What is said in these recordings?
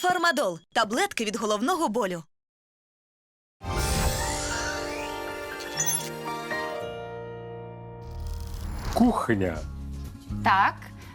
Фармадол таблетки від головного болю. Кухня. Так.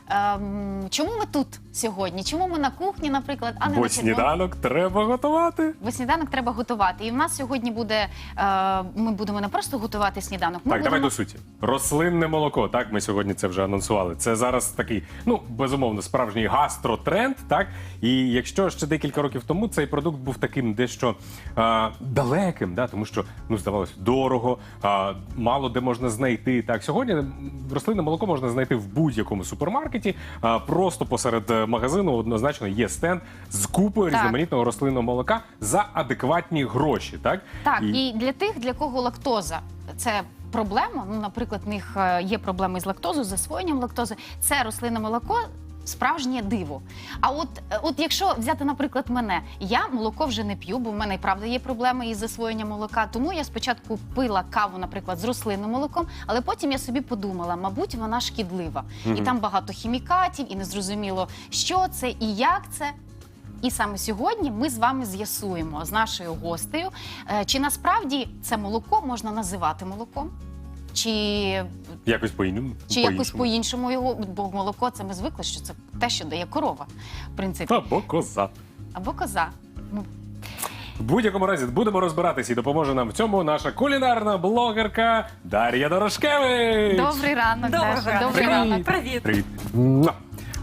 Ем, чому ми тут сьогодні? Чому ми на кухні, наприклад, а не Бо на червоному? сніданок треба готувати. Бо сніданок треба готувати. І в нас сьогодні буде. Е, ми будемо не просто готувати сніданок. Ми Так, давай до суті. Рослинне молоко. Так, ми сьогодні це вже анонсували. Це зараз такий, ну безумовно, справжній гастротренд. Так, і якщо ще декілька років тому цей продукт був таким дещо а, далеким, да, тому що ну здавалося дорого, а, мало де можна знайти. Так, сьогодні рослинне молоко можна знайти в будь-якому супермаркеті. А, просто посеред е, магазину однозначно є стенд з купою Так. різноманітного рослинного молока за адекватні гроші. Так, Так, і... для тих, для кого лактоза це проблема. Ну, наприклад, в них е, є проблеми з лактозою, з засвоєнням лактози. Це рослинне молоко. Справжнє диво. А от, е, от якщо взяти, наприклад, мене, я молоко вже не п'ю, бо в мене і правда є проблеми із засвоєнням молока. Тому я спочатку пила каву, наприклад, з рослинним молоком, але потім я собі подумала, мабуть, вона шкідлива. І там багато хімікатів, і незрозуміло, що це і як це. І саме сьогодні ми з вами з'ясуємо з нашою гостею, е, чи насправді це молоко можна називати молоком, чи, якось по-іншому. чи якось по-іншому його, бо молоко це ми звикли, що це те, що дає корова, в принципі, Або коза. або коза. Ну, В будь-якому разі будемо розбиратися і допоможе нам в цьому наша кулінарна блогерка Дар'я Дорошкевич. добрий ранок, Доброго Даша, ранку. добрий ранок. Привіт. Привіт. Муа.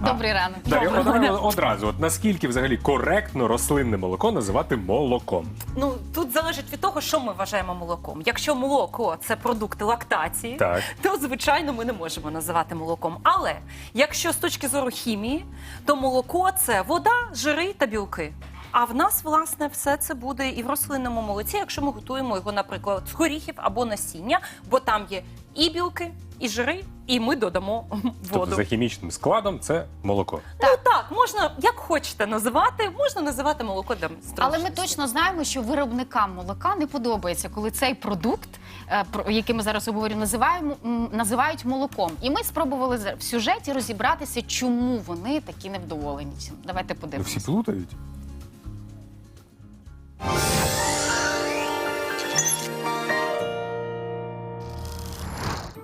Добрий ранок. Дар'я, Доброго одразу. От наскільки взагалі коректно рослинне молоко називати молоком? Ну тут залежить від того, що ми вважаємо молоком. Якщо молоко це продукти лактації, Так. то звичайно ми не можемо називати молоком. Але якщо з точки зору хімії, то молоко це вода, жири та білки. А в нас, власне, все це буде і в рослинному молоці, якщо ми готуємо його, наприклад, з горіхів або насіння, бо там є і білки, і жири, і ми додамо воду. Тобто за хімічним складом це молоко. Ну так, можна як хочете називати, можна називати молоко для Але ми точно знаємо, що виробникам молока не подобається, коли цей продукт, е, про який ми зараз обговорюємо, називаємо м, називають молоком. І ми спробували за- в сюжеті розібратися, чому вони такі невдоволені. цим. Давайте Ну, подивимося. всі плутають.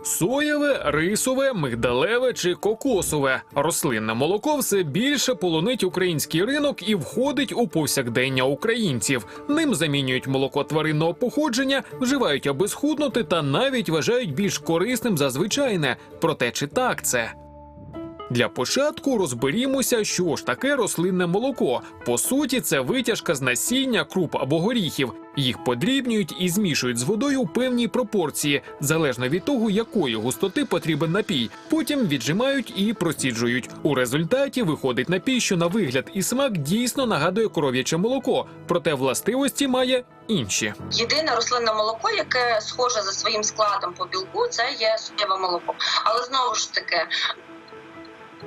Соєве, рисове, мигдалеве чи кокосове рослинне молоко все більше полонить український ринок і входить у повсякдення українців. Ним замінюють молоко тваринного походження, вживають аби схуднути та навіть вважають більш корисним за звичайне. Проте чи так це? Для початку розберімося, що ж таке рослинне молоко. По суті, це витяжка з насіння, круп або горіхів. Їх подрібнюють і змішують з водою у певній пропорції, залежно від того, якої густоти потрібен напій. Потім віджимають і проціджують. У результаті виходить напій, що на вигляд і смак дійсно нагадує коров'яче молоко, проте властивості має інші. Єдине рослинне молоко, яке схоже за своїм складом по білку, це є соєве молоко. Але знову ж таки.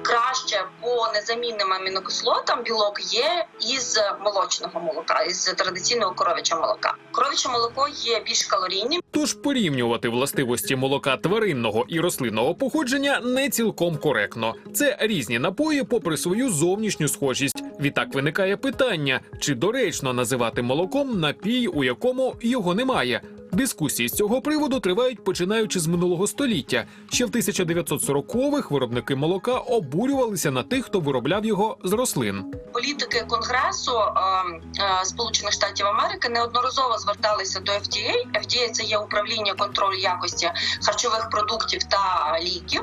Краще по незамінним амінокислотам білок є із молочного молока, із традиційного коров'ячого молока. Коров'яче молоко є більш калорійним, Тож порівнювати властивості молока тваринного і рослинного походження не цілком коректно. Це різні напої, попри свою зовнішню схожість. Відтак виникає питання: чи доречно називати молоком напій, у якому його немає. Дискусії з цього приводу тривають починаючи з минулого століття. Ще в 1940-х виробники молока обурювалися на тих, хто виробляв його з рослин. політики Конгресу е, е, Сполучених Штатів Америки неодноразово зверталися до FDA. FDA – це є управління контролю якості харчових продуктів та ліків,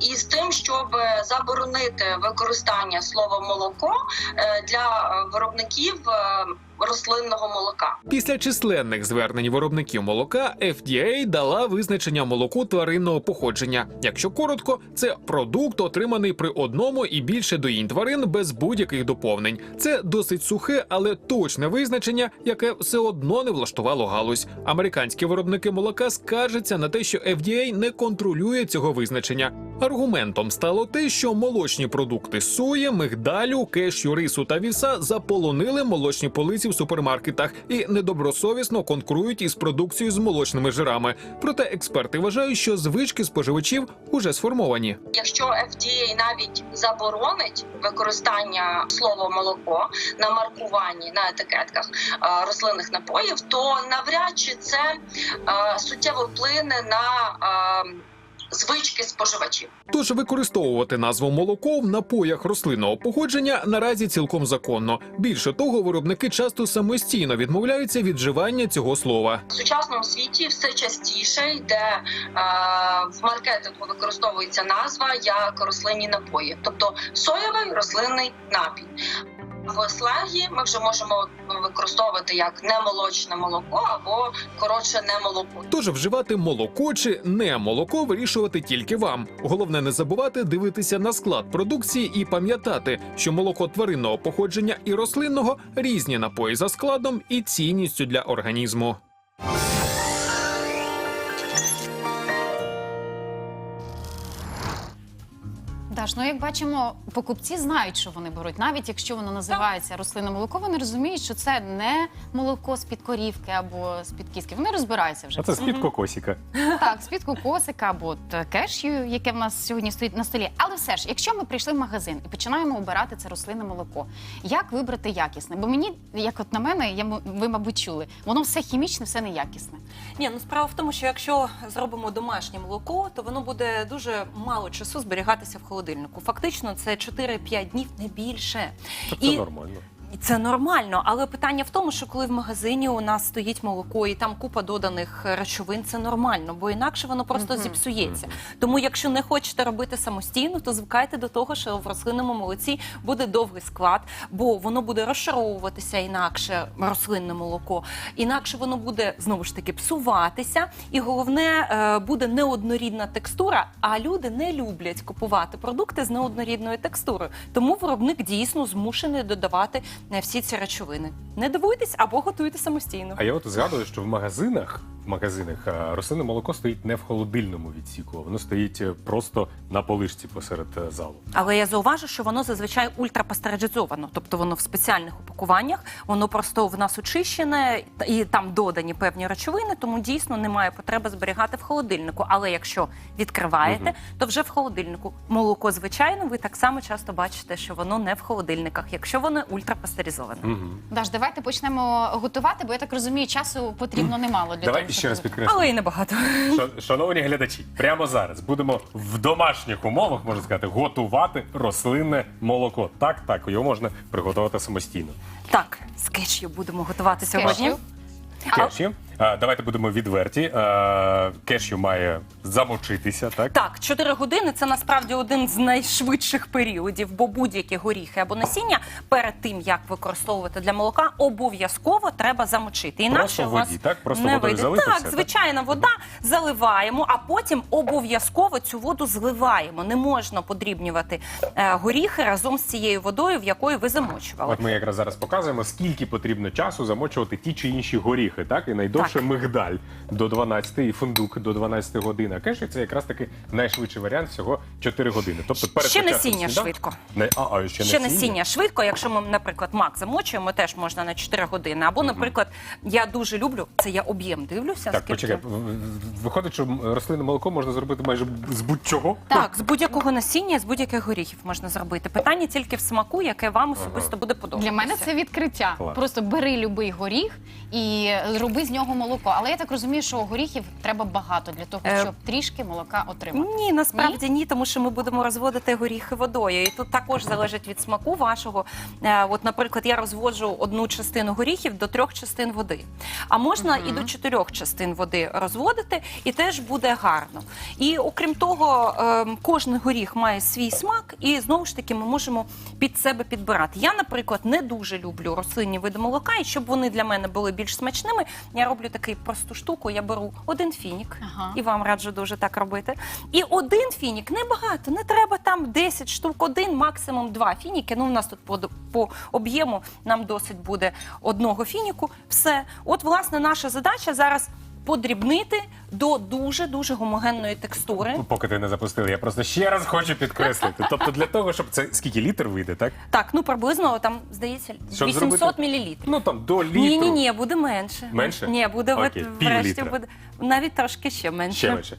і з тим, щоб заборонити використання слова молоко е, для виробників е, рослинного молока. Після численних звернень виробників молока FDA дала визначення молоку тваринного походження. Якщо коротко, це продукт, отриманий при одному і більше доїнь тварин без будь-яких доповнень. Це досить сухе, але точне визначення, яке все одно не влаштувало галузь. Американські виробники молока скаржаться на те, що FDA не контролює цього визначення. Аргументом стало те, що молочні продукти сої, мигдалю, кешю, рису та вівса заполонили молочні полиці в супермаркетах і недобросовісно конкурують із продукцією з молочними жирами. Проте експерти вважають, що звички споживачів уже сформовані. Якщо FDA навіть заборонить використання слова молоко на маркуванні на етикетках е, рослинних напоїв, то навряд чи це е, суттєво вплине на е, звички споживачів. Тож використовувати назву молоко в напоях рослинного походження наразі цілком законно. Більше того, виробники часто самостійно відмовляються від вживання цього слова. В сучасному світі все частіше йде е, в маркетингу використовується назва як рослинні напої, тобто соєвий рослинний напій. В сленгі ми вже можемо використовувати як немолочне молоко або коротше не молоко. Тож вживати молоко чи не молоко вирішувати тільки вам. Головне не забувати дивитися на склад продукції і пам'ятати, що молоко тваринного походження і рослинного різні напої за складом і цінністю для організму. Даш, ну як бачимо, покупці знають, що вони беруть. Навіть якщо воно називається рослинне молоко, вони розуміють, що це не молоко з-під корівки або з-під кіски. Вони розбираються вже. А це з-під кокосіка. Так, з-під кокосика або от, е, кешю, яке в нас сьогодні стоїть на столі. Але все ж, якщо ми прийшли в магазин і починаємо обирати це рослинне молоко, як вибрати якісне? Бо мені, як от на мене, я ви, мабуть, чули, воно все хімічне, все неякісне. Ні, ну справа в тому, що якщо зробимо домашнє молоко, то воно буде дуже мало часу зберігатися в холодильнику. Фактично, це 4-5 днів, не більше. Це І- нормально. І це нормально, але питання в тому, що коли в магазині у нас стоїть молоко і там купа доданих речовин, це нормально, бо інакше воно просто Мгм. зіпсується. Тому, якщо не хочете робити самостійно, то звикайте до того, що в рослинному молоці буде довгий склад, бо воно буде розшаровуватися інакше рослинне молоко, інакше воно буде знову ж таки псуватися, і головне е, буде неоднорідна текстура. А люди не люблять купувати продукти з неоднорідною текстурою. Тому виробник дійсно змушений додавати е, всі ці речовини. Не дивуйтесь або готуйте самостійно. А я от згадую, що в магазинах в магазинах рослинне молоко стоїть не в холодильному відсіку, воно стоїть е, просто на полишці посеред е, залу. Але я зауважу, що воно зазвичай ультрапастеризовано, тобто воно в спеціальних упакуваннях, воно просто в нас очищене та- і там додані певні речовини, тому дійсно немає потреби зберігати в холодильнику. Але якщо відкриваєте, Мгм. то вже в холодильнику. Молоко, звичайно, ви так само часто бачите, що воно не в холодильниках, якщо воно ультрапастеризоване. Угу. Даш, давайте почнемо готувати, бо я так розумію, часу потрібно немало для Давай того, ще раз підкреслю. Але і небагато. Ша- Шановні глядачі, прямо зараз будемо в домашніх умовах, можна сказати, готувати рослинне молоко. Так, так, його можна приготувати самостійно. Так, з кешю будемо готувати З сьогодні. кешю. А, давайте будемо відверті. А, кешю має замочитися, так? Так, 4 години це насправді один з найшвидших періодів, бо будь-які горіхи або насіння перед тим як використовувати для молока, обов'язково треба замочити. Інакше Просто у вас воді, так? Просто не водою вийде. залити Так, так? звичайна вода заливаємо, а потім обов'язково цю воду зливаємо. Не можна подрібнювати е, горіхи разом з цією водою, в якої ви замочували. От ми якраз зараз показуємо, скільки потрібно часу замочувати ті чи інші горіхи. Так, і найдовше Так. мигдаль до 12 і фундук до 12 годин. А кешю це якраз таки найшвидший варіант всього 4 години. Тобто перед Ще початком насіння сніданку- швидко. Не, а, а, ще, Ще насіння швидко, якщо ми, наприклад, мак замочуємо, теж можна на 4 години. Або, наприклад, я дуже люблю, це я об'єм дивлюся. Так, скільки- почекай, в- в- виходить, що рослинне молоко можна зробити майже з будь-чого. Так, з будь-якого насіння, з будь-яких горіхів можна зробити. Питання тільки в смаку, яке вам особисто буде подобатися. Для мене це відкриття. Клас. Просто бери любий горіх і роби з нього молоко. Але я так розумію, що горіхів треба багато для того, Е, щоб трішки молока отримати. Ні, насправді ні? тому що ми будемо розводити горіхи водою. І тут також залежить від смаку вашого. Е, От, наприклад, я розводжу одну частину горіхів до трьох частин води. А можна і до чотирьох частин води розводити, і теж буде гарно. І окрім того, ем, кожен горіх має свій смак, і знову ж таки ми можемо під себе підбирати. Я, наприклад, не дуже люблю рослинні види молока, і щоб вони для мене були більш смачними, я роблю таку просту штуку. Я беру один фінік, Ага. і вам раджу дуже так робити. І один фінік небагато, не треба там 10 штук, один, максимум два фініки. Ну, у нас тут по, по об'єму нам досить буде одного фініку. Все. От, власне, наша задача зараз подрібнити до дуже дуже гомогенної текстури. Ну, Поки ти не запустили, я просто ще раз хочу підкреслити. Тобто для того, щоб це скільки літр вийде, так? Так, ну приблизно там здається Щоб 800 зробити- мл. Ну там до літру. Ні, ні, ні, буде менше. Менше? Ні, буде Окей, пів врешті літра. буде навіть трошки ще менше. Ще менше.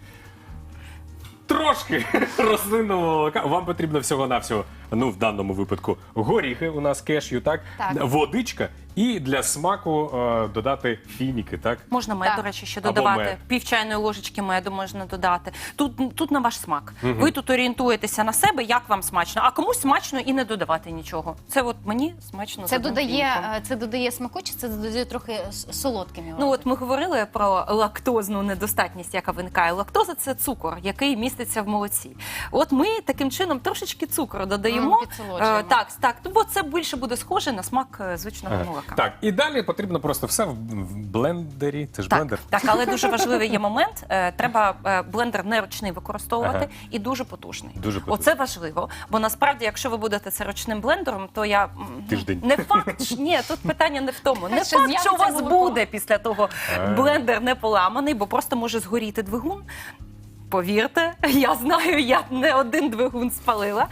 Трошки рослинного молока. Вам потрібно всього-навсього ну в даному випадку горіхи. У нас кешю, так, Так. водичка, і для смаку е, додати фініки, так. Можна мед, Так. до речі, ще Або додавати. мед. Пів чайної ложечки меду можна додати. Тут, тут на ваш смак. Ви тут орієнтуєтеся на себе, як вам смачно, а комусь смачно і не додавати нічого. Це от мені смачно Це одним додає, фініком. е, це додає смаку, чи це додає трохи с- солодким його? Ну от ми говорили про лактозну недостатність, яка виникає. Лактоза це цукор, який міститься в молоці. От ми таким чином трошечки цукру додаємо. М. Е, так, так, бо це більше буде схоже на смак е, звичного Ага. молока. Так, і далі потрібно просто все в, в блендері. Це ж Так, блендер. так, але дуже важливий є момент. Е, Треба е, блендер не ручний використовувати Ага. і дуже потужний. Дуже потужний. Оце важливо. Бо насправді, якщо ви будете це ручним блендером, то я м, Тиждень. не факт. ж- Ні, тут питання не в тому. Не Що факт, що у вас молоко. буде після того А. блендер не поламаний, бо просто може згоріти двигун. Повірте, я знаю, я не один двигун спалила,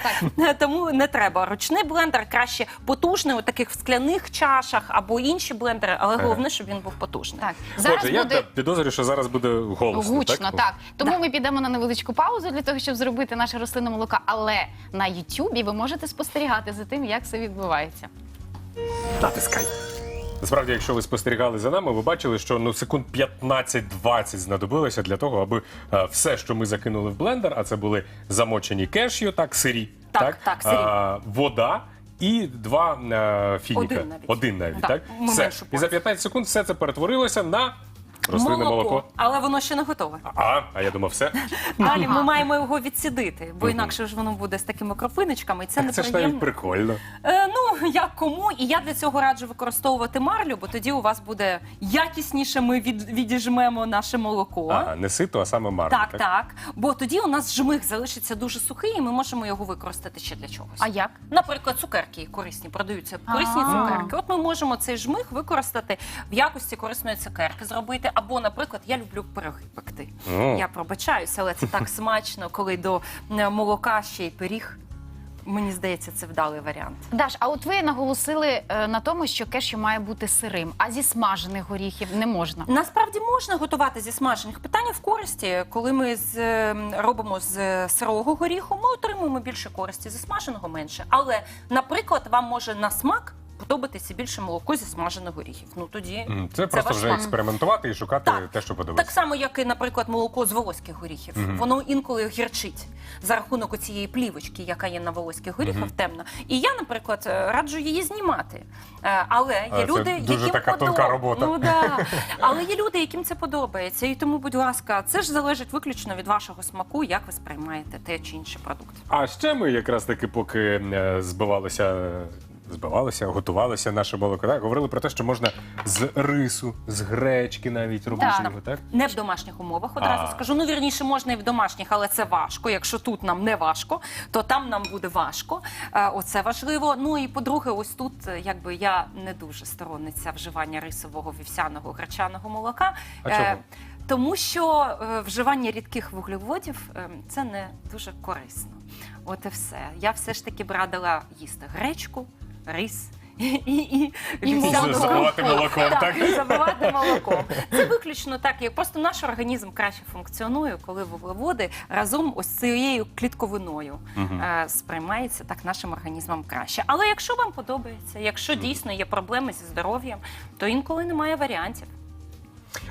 тому не треба. Ручний блендер краще потужний у таких в скляних чашах або інші блендери, але головне, щоб він був потужний. Так, зараз Отже, я буде так підозрюю, що зараз буде голосно. гучно, так. Тому ми підемо на невеличку паузу для того, щоб зробити наше рослинне молоко. Але на Ютубі ви можете спостерігати за тим, як це відбувається. Натискай. Насправді, якщо ви спостерігали за нами, ви бачили, що ну секунд 15-20 знадобилося для того, аби е, все, що ми закинули в блендер, а це були замочені кешю, так, сирі, Так, так, сирі. а, вода. І два е, фініка. Один навіть. Один навіть, Так, так? ми Все. меншу І за 15 секунд все це перетворилося на рослинне молоко. але воно ще не готове. А, а я думав, все. Далі ми маємо його відсідити, бо інакше ж воно буде з такими кропиночками, і це Так це ж навіть прикольно. Е, ну як кому, і я для цього раджу використовувати марлю, бо тоді у вас буде якісніше. Ми від, відіжмемо наше молоко. Ага, не сито, а саме марно. Так, так. Бо тоді у нас жмих залишиться дуже сухий, і ми можемо його використати ще для чогось. А як? Наприклад, цукерки корисні продаються корисні А. цукерки. От ми можемо цей жмих використати в якості корисної цукерки зробити. Або, наприклад, я люблю пироги пекти. О. Я пробачаюся, але це так смачно, коли до е, молока ще й пиріг. Мені здається, це вдалий варіант. Даш, а от ви наголосили е, на тому, що кешю має бути сирим, а зі смажених горіхів не можна. Насправді можна готувати зі смажених. Питання в користі. Коли ми з, е, робимо з е, сирого горіху, ми отримуємо більше користі, зі смаженого менше. Але, наприклад, вам може на смак подобатися більше молоко зі смажених горіхів. Ну тоді М, Це просто ваш вже смак. експериментувати і шукати Так. те, що подобається. Так само, як і, наприклад, молоко з волоських горіхів. Воно інколи гірчить за рахунок цієї плівочки, яка є на волоських горіхах, темно. І я, наприклад, е, раджу її знімати. Е, Але є А, це люди, дуже яким така тонка робота. Ну да. Але є люди, яким це подобається. І тому, будь ласка, це ж залежить виключно від вашого смаку, як ви сприймаєте те чи інший продукт. А ще ми якраз таки, поки е, збивалося, збивалося, готувалося наше молоко, так, говорили про те, що можна з рису, з гречки навіть робити Так. його, так? Не в домашніх умовах одразу А. скажу. Ну вірніше, можна і в домашніх, але це важко. Якщо тут нам не важко, то там нам буде важко. Е, Оце важливо. Ну і по-друге, ось тут, е, якби я не дуже сторонниця вживання рисового вівсяного гречаного молока. А Е? Тому що е, вживання рідких вуглеводів е, це не дуже корисно. От і все. Я все ж таки б радила їсти гречку, рис. І, і, і, вівсяну Забивати молоком, так? і забивати молоком. Це виключно так, як просто наш організм краще функціонує, коли вуглеводи разом ось цією клітковиною е, сприймається так нашим організмом краще. Але якщо вам подобається, якщо дійсно є проблеми зі здоров'ям, то інколи немає варіантів.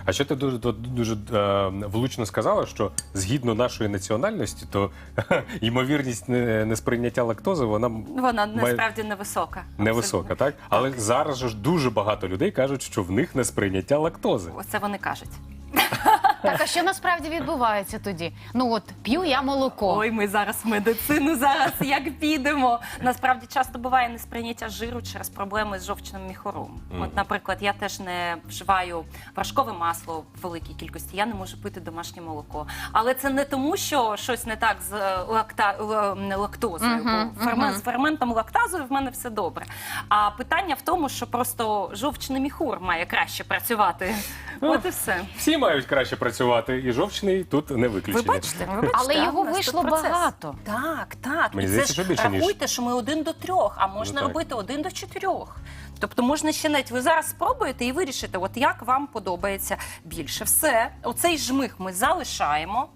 А що ти дуже дуже е, влучно сказала, що згідно нашої національності, то ймовірність не- несприйняття лактози вона Вона має- насправді невисока. невисока, так? Але зараз ж дуже багато людей кажуть, що в них несприйняття лактози. Оце вони кажуть. Так, а що насправді відбувається тоді? Ну от п'ю я молоко. Ой, ми зараз в медицину зараз як підемо. Насправді часто буває несприйняття жиру через проблеми з жовчним міхором. От, наприклад, я теж не вживаю вершкове масло в великій кількості. Я не можу пити домашнє молоко. Але це не тому, що щось не так з е, лакта... л- лактозою. Мгм, бо фермен... мгм. з ферментом лактазою в мене все добре. А питання в тому, що просто жовчний міхур має краще працювати. От і все. Всі мають краще працювати, і жовчний тут не Ви виключення. бачите, ви бачите, Але а, його вийшло процес. багато. Так, так. Мені і здається, це ж що більше, ніж- рахуйте, що ми один до трьох, а можна Ну, так. робити один до чотирьох. Тобто можна ще навіть ви зараз спробуєте і вирішите, от як вам подобається більше. Все, оцей жмих ми залишаємо.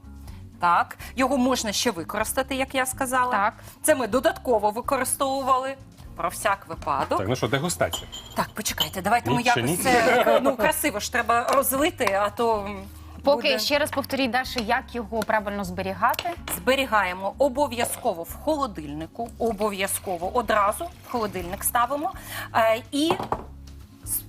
Так, його можна ще використати, як я сказала. Так. Це ми додатково використовували. Про всяк випадок. Так, ну що, дегустація. Так, почекайте, давайте ми Ні, ще якось ні. це ну красиво ж треба розлити, а то м, Поки буде... ще раз повторіть, Даша, як його правильно зберігати. зберігаємо обов'язково в холодильнику, обов'язково одразу в холодильник ставимо е, і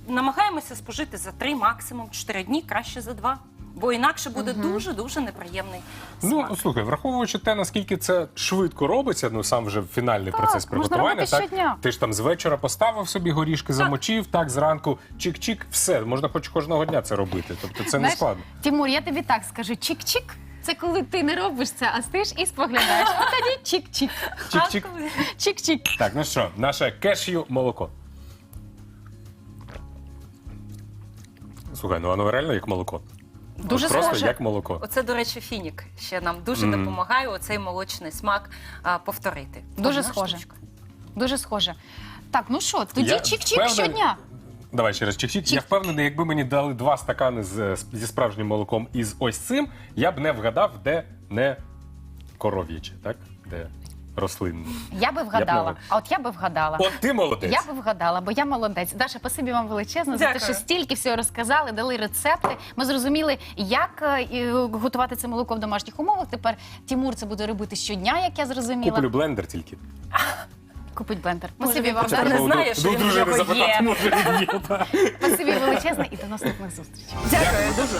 намагаємося спожити за 3, максимум 4 дні, краще за 2. Бо інакше буде дуже дуже неприємний смак. Ну, слухай, враховуючи те, наскільки це швидко робиться, ну сам вже фінальний Так, процес можна приготування. робити щодня. ти ж там з вечора поставив собі горішки, замочив, так, зранку чик-чик, все. Можна хоч кожного дня це робити. Тобто це не Знаєш, складно. Тимур, я тобі так скажу: чик-чик. Це коли ти не робиш це, а стоїш і споглядаєш. От тоді чик-чик. Чик-чик. Чик-чик. Так, ну що, наше кешю молоко. Слухай, ну воно реально як молоко. Дуже От Просто схоже. як молоко. Оце, до речі, фінік ще нам дуже Мгм. допомагає оцей молочний смак а, повторити. Дуже Одна схоже. штучка. Дуже схоже. Так, ну що, тоді Я чик-чик впевнений- щодня. Давай ще раз чик-чик. Я впевнений, якби мені дали два стакани з, зі справжнім молоком і з ось цим, я б не вгадав, де не коров'яче, так? Де рослинне. Я би вгадала. А от я би вгадала. От ти молодець. Я би вгадала, бо я молодець. Даша, спасибі вам величезно за те, що стільки всього розказали, дали рецепти. Ми зрозуміли, як е, готувати це молоко в домашніх умовах. Тепер Тимур це буде робити щодня, як я зрозуміла. Куплю блендер тільки. Купить блендер. Спасибі вам. просто не знає, що До він дружини нього запитати, є. може він є. так. Спасибі величезне і до наступних зустрічей. Дякую дуже.